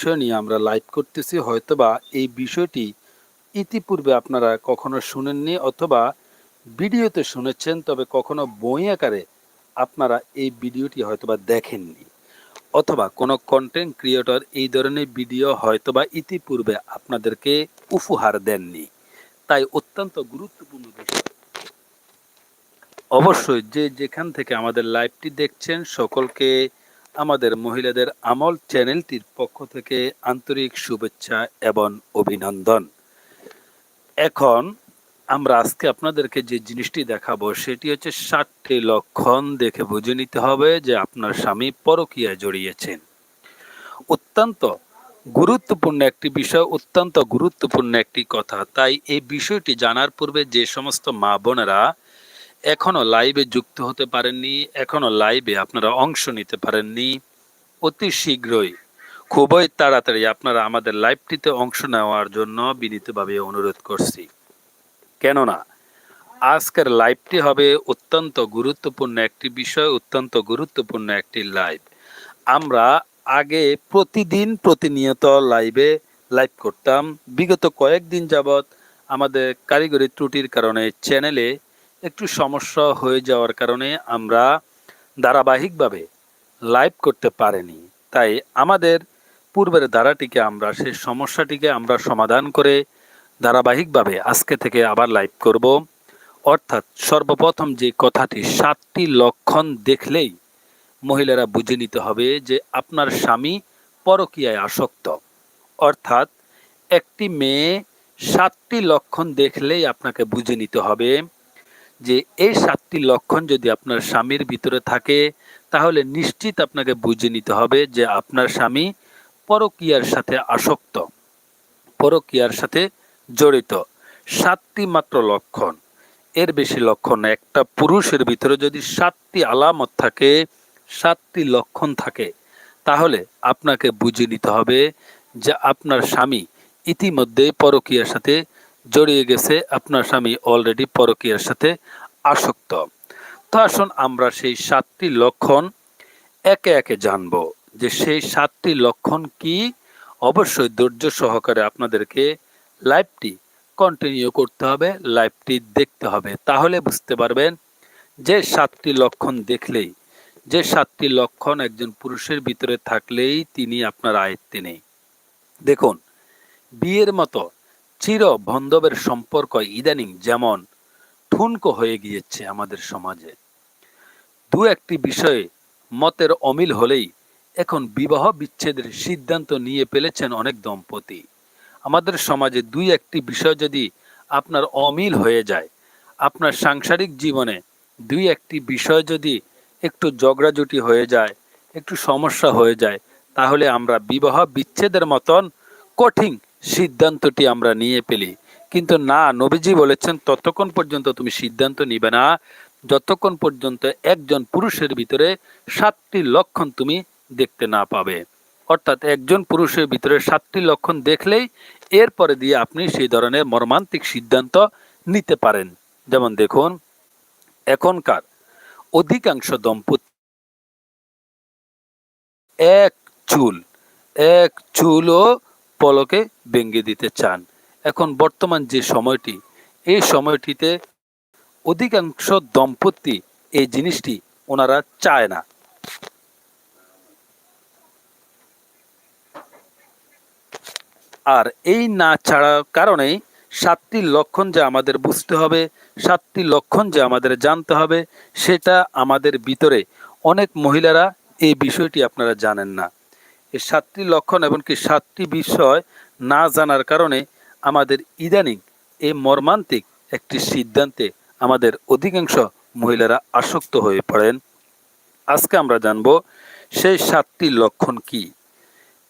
বিষয় নিয়ে আমরা লাইভ করতেছি, হয়তোবা এই বিষয়টি ইতিপূর্বে আপনারা কখনো শুনেননি অথবা ভিডিওতে শুনেছেন, তবে কখনো বই আকারে আপনারা এই ভিডিওটি হয়তোবা দেখেননি। অথবা কোনো কন্টেন্ট ক্রিয়েটর এই ধরনের ভিডিও হয়তোবা ইতিপূর্বে আপনাদেরকে উপহার দেননি। তাই অত্যন্ত গুরুত্বপূর্ণ বিষয়। অবশ্যই যে যেখান থেকে আমাদের লাইভটি দেখছেন, সকলকে আমাদের মহিলাদের আমল চ্যানেলটির পক্ষ থেকে আন্তরিক শুভেচ্ছা এবং অভিনন্দন। এখন আমরা আজকে আপনাদেরকে যে জিনিসটি দেখাবো, সেটি হচ্ছে ষাটটি লক্ষণ দেখে বুঝে নিতে হবে যে আপনার স্বামী পরকীয়া জড়িয়েছেন। অত্যন্ত গুরুত্বপূর্ণ একটি বিষয়, অত্যন্ত গুরুত্বপূর্ণ একটি কথা। তাই এই বিষয়টি জানার পূর্বে যে সমস্ত মা বোনেরা এখনও লাইভে যুক্ত হতে পারেননি, এখনও লাইভে আপনারা অংশ নিতে পারেননি। অতি শীঘ্রই, খুবই তাড়াতাড়ি আপনারা আমাদের লাইভটিতে অংশ নেওয়ার জন্য বিনীতভাবে অনুরোধ করছি। কেননা, আজকের লাইভটি হবে অত্যন্ত গুরুত্বপূর্ণ একটি বিষয়, অত্যন্ত গুরুত্বপূর্ণ একটি লাইভ। আমরা আগে প্রতিদিন প্রতিনিয়ত লাইভে লাইভ করতাম। বিগত কয়েকদিন যাবৎ আমাদের কারিগরি ত্রুটির কারণে চ্যানেলে একটু সমস্যা হয়ে যাওয়ার কারণে আমরা ধারাবাহিকভাবে লাইভ করতে পারিনি। তাই আমাদের পূর্বের ধারাটিকে আমরা, সেই সমস্যাটিকে আমরা সমাধান করে ধারাবাহিকভাবে আজকে থেকে আবার লাইভ করব। অর্থাৎ সর্বপ্রথম যে কথাটি, সাতটি লক্ষণ দেখলেই মহিলারা বুঝে নিতে হবে যে আপনার স্বামী পরকীয়ায় আসক্ত। অর্থাৎ একটি মেয়ে সাতটি লক্ষণ দেখলেই আপনাকে বুঝে নিতে হবে। যে এই সাতটি লক্ষণ যদি আপনার স্বামীর ভিতরে থাকে, তাহলে নিশ্চিত আপনাকে বুঝে নিতে হবে যে আপনার স্বামী পরকীয়ার সাথে আসক্ত, পরকীয়ার সাথে জড়িত। সাতটি মাত্র লক্ষণ। এর বেশি লক্ষণ একটা পুরুষের ভিতরে যদি সাতটি আলামত থাকে, সাতটি লক্ষণ থাকে, তাহলে আপনাকে বুঝে নিতে হবে যে আপনার স্বামী ইতিমধ্যে পরকীয়ার সাথে জড়িয়ে গেছে আপনার স্বামী অলরেডি পরকীয়ার সাথে আসক্ত। তো আসুন আমরা সেই সাতটি লক্ষণ একে একে জানব যে সেই সাতটি লক্ষণ কি। অবশ্যই ধৈর্য সহকারে আপনাদেরকে লাইভটি কন্টিনিউ করতে হবে লাইভটি দেখতে হবে। তাহলে বুঝতে পারবেন যে সাতটি লক্ষণ দেখলেই, যে সাতটি লক্ষণ একজন পুরুষের ভিতরে থাকলেই তিনি আপনার আয়ত্তে নেই। দেখুন, বিয়ের মতো চির বন্ধবের সম্পর্ক ইদানিং যেমন ঠুনকো হয়ে গিয়েছে আমাদের সমাজে। দু একটি বিষয়ে মতের অমিল হলেই এখন বিবাহ বিচ্ছেদের সিদ্ধান্ত নিয়ে ফেলেছেন অনেক দম্পতি। আমাদের সমাজে দুই একটি বিষয় যদি আপনার অমিল হয়ে যায়, আপনার সাংসারিক জীবনে দুই একটি বিষয় যদি একটু ঝগড়াঝুটি হয়ে যায়, একটু সমস্যা হয়ে যায়, তাহলে আমরা বিবাহ বিচ্ছেদের মতন কঠিন সিদ্ধান্তটি আমরা নিয়ে ফেলি। কিন্তু না, নবীজি বলেছেন, ততক্ষণ পর্যন্ত তুমি সিদ্ধান্ত নিবে না। যতক্ষণ পর্যন্ত একজন পুরুষের ভিতরে সাতটি লক্ষণ তুমি দেখতে না পাবে। অর্থাৎ একজন পুরুষের ভিতরে সাতটি লক্ষণ দেখলেই এরপরে দিয়ে আপনি সেই ধরনের মর্মান্তিক সিদ্ধান্ত নিতে পারেন। যেমন দেখুন, এখনকার অধিকাংশ দম্পতি এক চুল, এক চুলও পলকে ভেঙে দিতে চান। এখন বর্তমান যে সময়টি, এই সময়টিতে অধিকাংশ দম্পতি এই জিনিসটি ওনারা চায় না। আর এই না ছাড়ার কারণেই সাতটি লক্ষণ যে আমাদের বুঝতে হবে, সাতটি লক্ষণ যে আমাদের জানতে হবে, সেটা আমাদের ভিতরে অনেক মহিলারা এই বিষয়টি আপনারা জানেন না। এই সাতটি লক্ষণ এবং কি সাতটি বিষয় না জানার কারণে আমাদের ইদানিং এই মর্মান্তিক একটি সিদ্ধান্তে আমাদের অধিকাংশ মহিলারা আসক্ত হয়ে পড়েন। আজকে আমরা জানব সেই সাতটি লক্ষণ কি।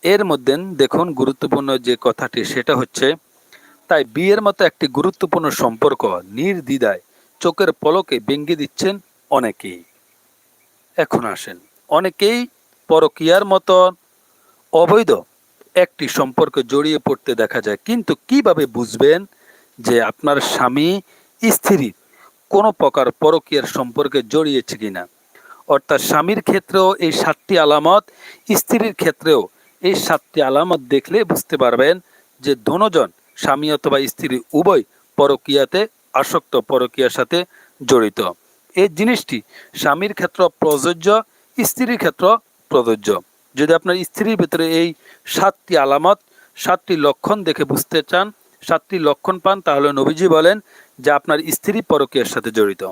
এর মধ্যে দেখুন গুরুত্বপূর্ণ যে কথাটি, সেটা হচ্ছে, তাই বিয়ের মতো একটি গুরুত্বপূর্ণ সম্পর্ক নির্দ্বিধায় চোখের পলকে ভেঙে দিচ্ছেন অনেকেই। এখন আসেন, অনেকেই পরকিয়ার মতো অবৈধ একটি সম্পর্কে জড়িয়ে পড়তে দেখা যায়। কিন্তু কীভাবে বুঝবেন যে আপনার স্বামী স্ত্রীর কোনো প্রকার পরকীয়ার সম্পর্কে জড়িয়েছে কিনা? অর্থাৎ স্বামীর ক্ষেত্রেও এই সাতটি আলামত, স্ত্রীর ক্ষেত্রেও এই সাতটি আলামত দেখলে বুঝতে পারবেন যে দোনোজন স্বামী অথবা স্ত্রী উভয় পরকীয়াতে, আসক্ত পরকীয়ার সাথে জড়িত। এই জিনিসটি স্বামীর ক্ষেত্র প্রযোজ্য, স্ত্রীর ক্ষেত্র প্রযোজ্য। যদি আপনার স্ত্রীর ভিতরে এই সাতটি আলামত, সাতটি লক্ষণ দেখে বুঝতে চান, সাতটি লক্ষণ পান, তাহলে নবীজি বলেন যে আপনার স্ত্রী পরকীয়ার সাথে জড়িত।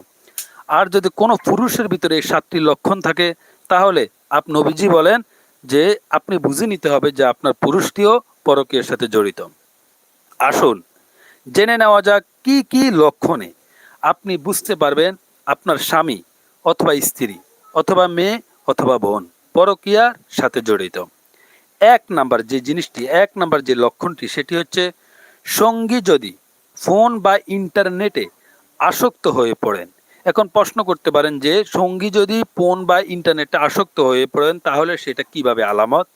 আর যদি কোনো পুরুষের ভিতরে এই সাতটি লক্ষণ থাকে, তাহলে আপ, নবীজি বলেন যে আপনি বুঝে নিতে হবে যে আপনার পুরুষটিও পরকীয়ার সাথে জড়িত। আসুন, জেনে নেওয়া যাক কি কি লক্ষণে আপনি বুঝতে পারবেন আপনার স্বামী অথবা স্ত্রী, অথবা মেয়ে অথবা বোন। পরকীয়ার সাথে জড়িত। এক নাম্বার যে জিনিসটি, এক নাম্বার যে লক্ষণটি, সেটি হচ্ছে সঙ্গী যদি ফোন বা ইন্টারনেটে আসক্ত হয়ে পড়েন, এখন প্রশ্ন করতে পারেন যে সঙ্গী যদি ফোন বা ইন্টারনেটে আসক্ত হয়ে পড়েন, তাহলে সেটা কীভাবে আলামত?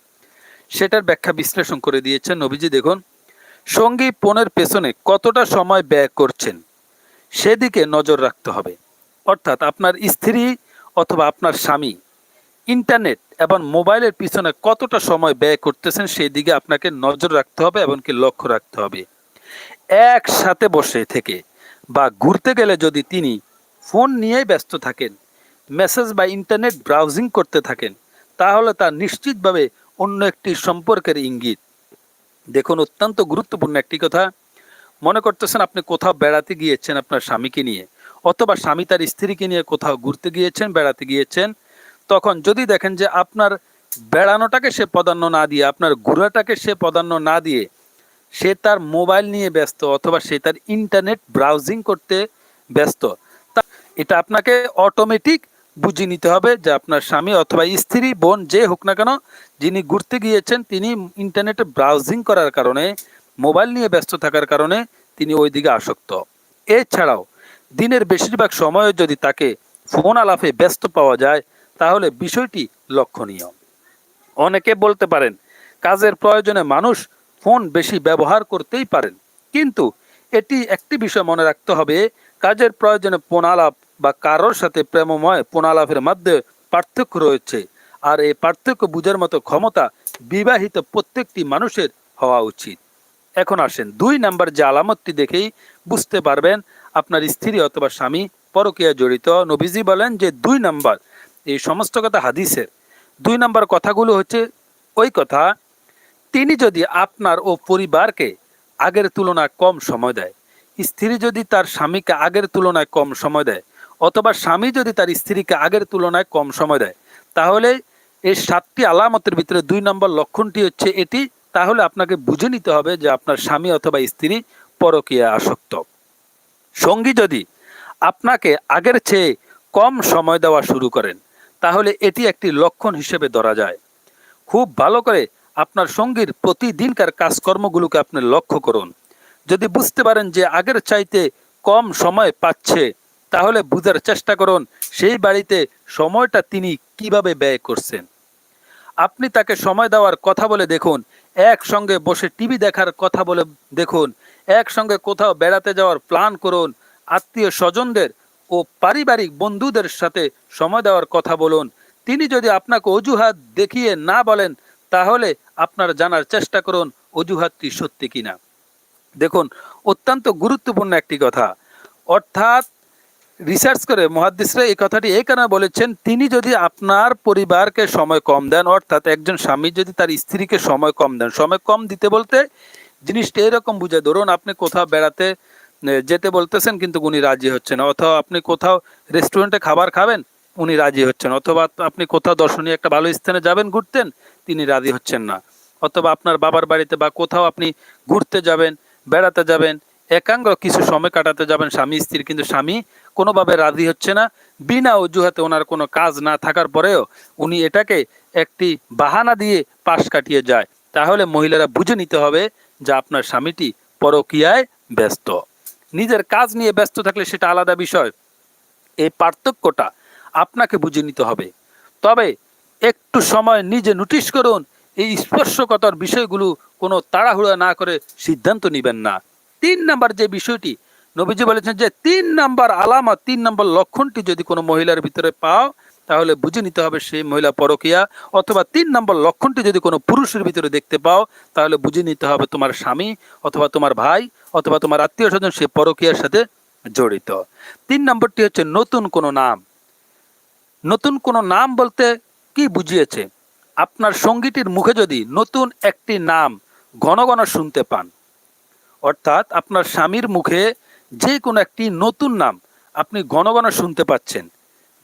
সেটার ব্যাখ্যা বিশ্লেষণ করে দিয়েছেন নবীজি। দেখুন, সঙ্গী ফোনের পেছনে কতটা সময় ব্যয় করছেন, সেদিকে নজর রাখতে হবে। অর্থাৎ আপনার স্ত্রী অথবা আপনার স্বামী ইন্টারনেট এবং মোবাইলের পিছনে কতটা সময় ব্যয় করতেছেন সেই দিকে আপনাকে নজর রাখতে হবে এমনকি লক্ষ্য রাখতে হবে। একসাথে বসে থেকে বা ঘুরতে গেলে যদি তিনি ফোন নিয়েই ব্যস্ত থাকেন, মেসেজ বা ইন্টারনেট ব্রাউজিং করতে থাকেন, তাহলে তা নিশ্চিতভাবে অন্য একটি সম্পর্কের ইঙ্গিত। দেখুন, অত্যন্ত গুরুত্বপূর্ণ একটি কথা। মনে করতেছেন আপনি কোথাও বেড়াতে গিয়েছেন আপনার স্বামীকে নিয়ে, অথবা স্বামী তার স্ত্রীকে নিয়ে কোথাও ঘুরতে গিয়েছেন, বেড়াতে গিয়েছেন তখন যদি দেখেন যে আপনার বেড়ানোটাকে সে প্রাধান্য না দিয়ে, আপনার ঘোরাটাকে সে প্রাধান্য না দিয়ে, সে তার মোবাইল নিয়ে ব্যস্ত অথবা সে তার ইন্টারনেট ব্রাউজিং করতে ব্যস্ত, তা এটা আপনাকে অটোমেটিক বুঝিয়ে নিতে হবে যে আপনার স্বামী অথবা স্ত্রী, বোন যে হোক না কেন, যিনি ঘুরতে গিয়েছেন তিনি ইন্টারনেটে ব্রাউজিং করার কারণে, মোবাইল নিয়ে ব্যস্ত থাকার কারণে তিনি ওই দিকে আসক্ত। এছাড়াও দিনের বেশিরভাগ সময়ে যদি তাকে ফোন আলাপে ব্যস্ত পাওয়া যায় তাহলে বিষয়টি লক্ষণীয়। অনেকে বলতে পারেন, কাজের প্রয়োজনে মানুষ ফোন বেশি ব্যবহার করতেই পারেন। কিন্তু এটি একটি বিষয় মনে রাখতে হবে, কাজের প্রয়োজনে ফোনালাপ বা কারোর সাথে প্রেমময় ফোনালাপের মধ্যে পার্থক্য রয়েছে। আর এই পার্থক্য বুঝার মতো ক্ষমতা বিবাহিত প্রত্যেকটি মানুষের হওয়া উচিত। এখন আসেন, দুই নাম্বার যে আলামতটি দেখেই বুঝতে পারবেন, আপনার স্ত্রী অথবা স্বামী পরকীয়া জড়িত। নবীজি বলেন যে দুই নাম্বার এই সমস্ত কথা হাদিসের। দুই নম্বর কথাগুলো হচ্ছে, ওই কথা, তিনি যদি আপনার ও পরিবারকে আগের তুলনায় কম সময় দেয়, স্ত্রী যদি তার স্বামীকে আগের তুলনায় কম সময় দেয়, অথবা স্বামী যদি তার স্ত্রীকে আগের তুলনায় কম সময় দেয়, তাহলে এই সাতটি আলামতের ভিতরে দুই নম্বর লক্ষণটি হচ্ছে এটি, তাহলে আপনাকে বুঝে নিতে হবে যে আপনার স্বামী অথবা স্ত্রী পরকীয়া আসক্ত। সঙ্গী যদি আপনাকে আগের চেয়ে কম সময় দেওয়া শুরু করেন তাহলে এটি একটি লক্ষণ হিসেবে ধরা যায়। খুব ভালো করে আপনার সঙ্গীর প্রতিদিনকার কাজকর্মগুলোকে আপনি লক্ষ্য করুন। যদি বুঝতে পারেন যে আগের চাইতে কম সময় পাচ্ছে, তাহলে বুঝার চেষ্টা করুন সেই বাড়িতে সময়টা তিনি কীভাবে ব্যয় করছেন। আপনি তাকে সময় দেওয়ার কথা বলে দেখুন, একসঙ্গে বসে টিভি দেখার কথা বলে দেখুন, একসঙ্গে কোথাও বেড়াতে যাওয়ার প্ল্যান করুন, আত্মীয় স্বজনদের ও পারিবারিক বন্ধুদের সাথে সময় দেওয়ার কথা বলুন। তিনি যদি আপনাকে অজুহাত দেখিয়ে না বলেন, তাহলে আপনার জানার চেষ্টা করুন অজুহাতটি সত্যি কিনা। দেখুন, অত্যন্ত গুরুত্বপূর্ণ একটি কথা। অর্থাৎ রিসার্চ করে মহাদিসরা এই কথাটি এই কারণে বলেছেন, তিনি যদি আপনার পরিবারকে সময় কম দেন, অর্থাৎ একজন স্বামী যদি তার স্ত্রীকে সময় কম দেন, সময় কম দিতে বলতে জিনিসটা এরকম বুঝে, ধরুন আপনি কোথাও বেড়াতে যেতে বলতেছেন, কিন্তু উনি রাজি হচ্ছেন। অথবা আপনি কোথাও রেস্টুরেন্টে খাবার খাবেন, উনি রাজি হচ্ছেন। অথবা আপনি কোথাও দর্শনীয় একটা ভালো স্থানে যাবেন, ঘুরতেন, তিনি রাজি হচ্ছেন না। অথবা আপনার বাবার বাড়িতে বা কোথাও আপনি ঘুরতে যাবেন, বেড়াতে যাবেন, একাঙ্গ কিছু সময় কাটাতে যাবেন, স্বামী স্ত্রীর কিন্তু স্বামী কোনোভাবে রাজি হচ্ছে না। বিনা অজুহাতে ওনার কোনো কাজ না থাকার পরেও উনি এটাকে একটি বাহানা দিয়ে পাশ কাটিয়ে যায়। তাহলে মহিলারা বুঝে নিতে হবে যে আপনার স্বামীটি পরকীয়ায় ব্যস্ত। নিজের কাজ নিয়ে ব্যস্ত থাকলে সেটা আলাদা বিষয়। এই পার্থক্যটা আপনাকে বুঝে নিতে হবে। তবে একটু সময় নিজে নোটিশ করুন, এই স্পর্শকতার বিষয়গুলো কোনো তাড়াহুড়া না করে সিদ্ধান্ত নেবেন না। তিন নাম্বার যে বিষয়টি, নবীজি বলেছেন যে তিন নাম্বার আলামত, তিন নাম্বার লক্ষণটি যদি কোনো মহিলার ভিতরে পাও তাহলে বুঝে নিতে হবে সেই মহিলা পরকিয়া। অথবা তিন নম্বর লক্ষণটি যদি কোনো পুরুষের ভিতরে দেখতে পাও, তাহলে বুঝে নিতে হবে তোমার স্বামী অথবা তোমার ভাই অথবা তোমার আত্মীয় স্বজন সে পরকিয়ার সাথে জড়িত। তিন নম্বরটি হচ্ছে নতুন কোনো নাম। নতুন কোনো নাম বলতে কি বুঝিয়েছে? আপনার সঙ্গীটির মুখে যদি নতুন একটি নাম ঘন ঘন শুনতে পান, অর্থাৎ আপনার স্বামীর মুখে যে কোনো একটি নতুন নাম আপনি ঘন ঘন শুনতে পাচ্ছেন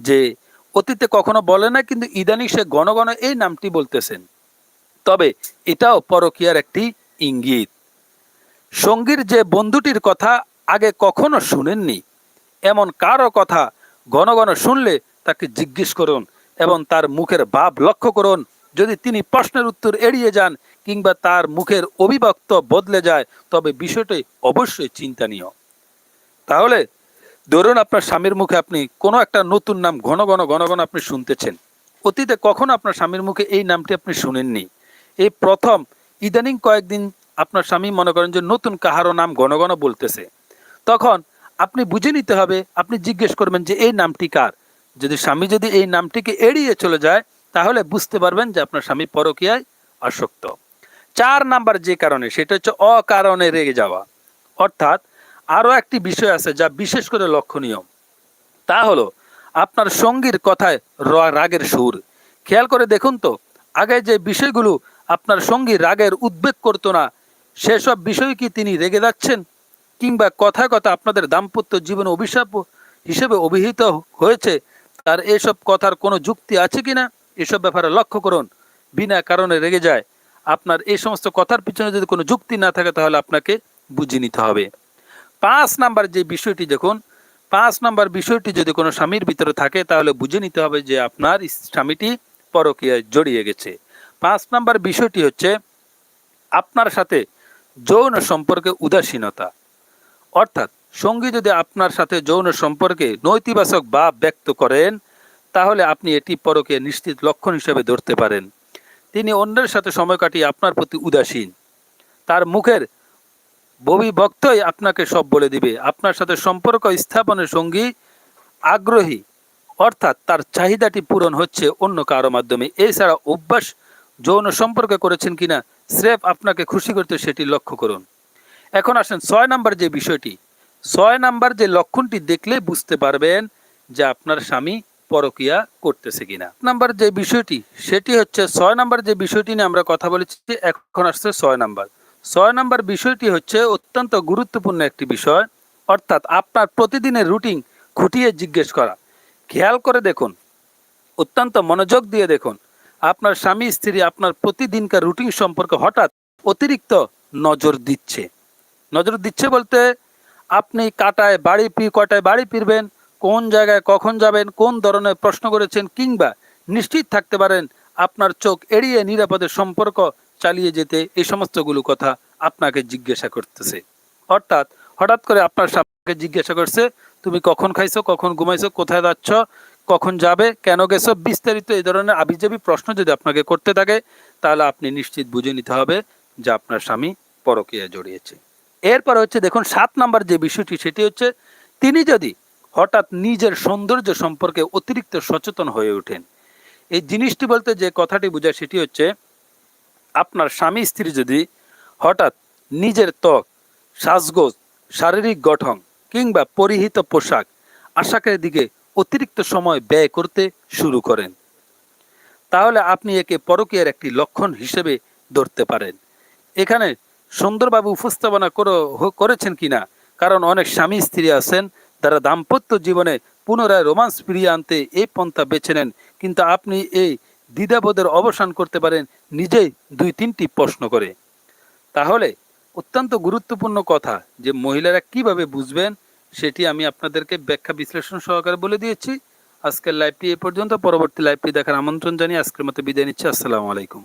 যে অতীতে কখনো বলে না কিন্তু ইদানিং সে ঘন এই নামটি বলতেছেন। তবে এটাও পরকীয়ার একটি ইঙ্গিত। সঙ্গীর যে বন্ধুটির কথা আগে কখনো শুনেননি, এমন কারও কথা ঘন শুনলে তাকে জিজ্ঞেস করুন এবং তার মুখের ভাব লক্ষ্য করুন। যদি তিনি প্রশ্নের উত্তর এড়িয়ে যান কিংবা তার মুখের অভিব্যক্ত বদলে যায়, তবে বিষয়টি অবশ্যই চিন্তানীয়। তাহলে ধরুন আপনার স্বামীর মুখে আপনি কোনো একটা নতুন নাম, ঘন ঘন ঘন ঘন আপনি শুনতেছেন। অতীতে কখনো আপনার স্বামীর মুখে এই নামটি আপনি শুনেননি। এই প্রথম, ইদানিং কয়েকদিন আপনার স্বামী মনে করেন যে নতুন কাহারও নাম ঘন ঘন বলতেছে। তখন আপনি বুঝে নিতে হবে, আপনি জিজ্ঞেস করবেন যে এই নামটি কার? যদি স্বামী যদি এই নামটিকে এড়িয়ে চলে যায়, তাহলে বুঝতে পারবেন যে আপনার স্বামী পরকীয়ায় আসক্ত। চার নাম্বার যে কারণে, সেটা হচ্ছে অকারণে রেগে যাওয়া। অর্থাৎ আরও একটি বিষয় আছে যা বিশেষ করে লক্ষণীয়। তা হলো, আপনার সঙ্গীর কথায় রাগের সুর। খেয়াল করে দেখুন তো, আগে যে বিষয়গুলো আপনার সঙ্গী রাগের উদ্বেগ করতো না, সেসব বিষয় কি তিনি রেগে যাচ্ছেন? কিংবা কথায় কথা আপনাদের দাম্পত্য জীবনে অভিশাপ হিসেবে অভিহিত হয়েছে? তার এসব কথার কোনো যুক্তি আছে কি না এসব ব্যাপারে লক্ষ্য করুন। বিনা কারণে রেগে যায়। আপনার এই সমস্ত কথার পিছনে যদি কোনো যুক্তি না থাকে, তাহলে আপনাকে বুঝে নিতে হবে। পাঁচ নাম্বার যে বিষয়টি দেখুন, পাঁচ নাম্বার বিষয়টি যদি কোনো স্বামীর ভিতরে থাকে, তাহলে বুঝে নিতে হবে যে আপনার স্বামীটি পরকীয়ায় জড়িয়ে গেছে। পাঁচ নাম্বার বিষয়টি হচ্ছে, আপনার সাথে যৌন সম্পর্কে উদাসীনতা। অর্থাৎ সঙ্গী যদি আপনার সাথে যৌন সম্পর্কে নৈতিবাচক ভাব ব্যক্ত করেন, তাহলে আপনি এটি পরকে নিশ্চিত লক্ষণ হিসেবে ধরতে পারেন। তিনি অন্যের সাথে সময় কাটিয়ে আপনার প্রতি উদাসীন। তার মুখের বক্তই আপনাকে সব বলে দিবে। আপনার সাথে সম্পর্ক স্থাপনের সঙ্গী আগ্রহী, অর্থাৎ তার চাহিদাটি পূরণ হচ্ছে অন্য কারও মাধ্যমে। এছাড়া অভ্যাস যৌন সম্পর্কে করেছেন কিনা, স্রেফ আপনাকে খুশি করতে সেটি লক্ষ্য করুন। এখন আসেন ছয় নাম্বার যে বিষয়টি। ছয় নাম্বার যে লক্ষণটি দেখলে বুঝতে পারবেন যে আপনার স্বামী পরকিয়া করতেছে কিনা। নাম্বার যে বিষয়টি, সেটি হচ্ছে ছয় নাম্বার যে বিষয়টি নিয়ে আমরা কথা বলেছি, এখন আসছে ছয় নাম্বার। ছয় নম্বর বিষয়টি হচ্ছে অত্যন্ত গুরুত্বপূর্ণ একটি বিষয়, অর্থাৎ আপনার প্রতিদিনের রুটিন খুঁটিয়ে জিজ্ঞেস করা। খেয়াল করে দেখুন, অত্যন্ত মনোযোগ দিয়ে দেখুন, আপনার স্বামী, স্ত্রী আপনার প্রতিদিনকার রুটিন সম্পর্কে হঠাৎ অতিরিক্ত নজর দিচ্ছে। নজর দিচ্ছে বলতে আপনি কাটায় বাড়ি পি, কটায় বাড়ি ফিরবেন, কোন জায়গায় কখন যাবেন, কোন ধরনের প্রশ্ন করেছেন কিংবা নিশ্চিত থাকতে পারেন, আপনার চোখ এড়িয়ে নিরাপদে সম্পর্ক চালিয়ে যেতে এই সমস্তগুলো কথা আপনাকে জিজ্ঞাসা করতেছে। অর্থাৎ হঠাৎ করে আপনার স্বামীকে জিজ্ঞাসা করছে, তুমি কখন খাইছো, কখন ঘুমাইছো, কোথায় যাচ্ছ, কখন যাবে, কেন গেছো? বিস্তারিত এই ধরনের আবিজাবি প্রশ্ন যদি আপনাকে করতে থাকে, তাহলে আপনি নিশ্চিত বুঝে নিতে হবে যে আপনার স্বামী পরকীয়া জড়িয়েছে। এরপর হচ্ছে দেখুন, সাত নাম্বার যে বিষয়টি, সেটি হচ্ছে তিনি যদি হঠাৎ নিজের সৌন্দর্য সম্পর্কে অতিরিক্ত সচেতন হয়ে ওঠেন, এই জিনিসটি বলতে যে কথাটি বোঝায় সেটি হচ্ছে আপনার স্বামী স্ত্রী যদি হঠাৎ নিজের ত্বক, সাজগোজ, শারীরিক গঠন কিংবা পরিহিত পোশাক, আশাকের দিকে অতিরিক্ত সময় ব্যয় করতে শুরু করেন, তাহলে আপনি একে পরকীয়ার একটি লক্ষণ হিসেবে ধরতে পারেন। এখানে সুন্দরবাবু উপস্থাপনা করেছেন কিনা? কারণ অনেক স্বামী স্ত্রী আছেন তারা দাম্পত্য জীবনে পুনরায় রোমান্স ফিরিয়ে আনতে এই পন্থা বেছে নেন। কিন্তু আপনি এই দ্বিধাবোধের অবসান করতে পারেন নিজেই দুই তিনটি প্রশ্ন করে। তাহলে অত্যন্ত গুরুত্বপূর্ণ কথা যে মহিলারা কীভাবে বুঝবেন সেটি আমি আপনাদেরকে ব্যাখ্যা বিশ্লেষণ সহকারে বলে দিয়েছি। আজকের লাইভটি এ পর্যন্ত। পরবর্তী লাইভটি দেখার আমন্ত্রণ জানিয়ে আজকের মতো বিদায় নিচ্ছি। আসসালামু আলাইকুম।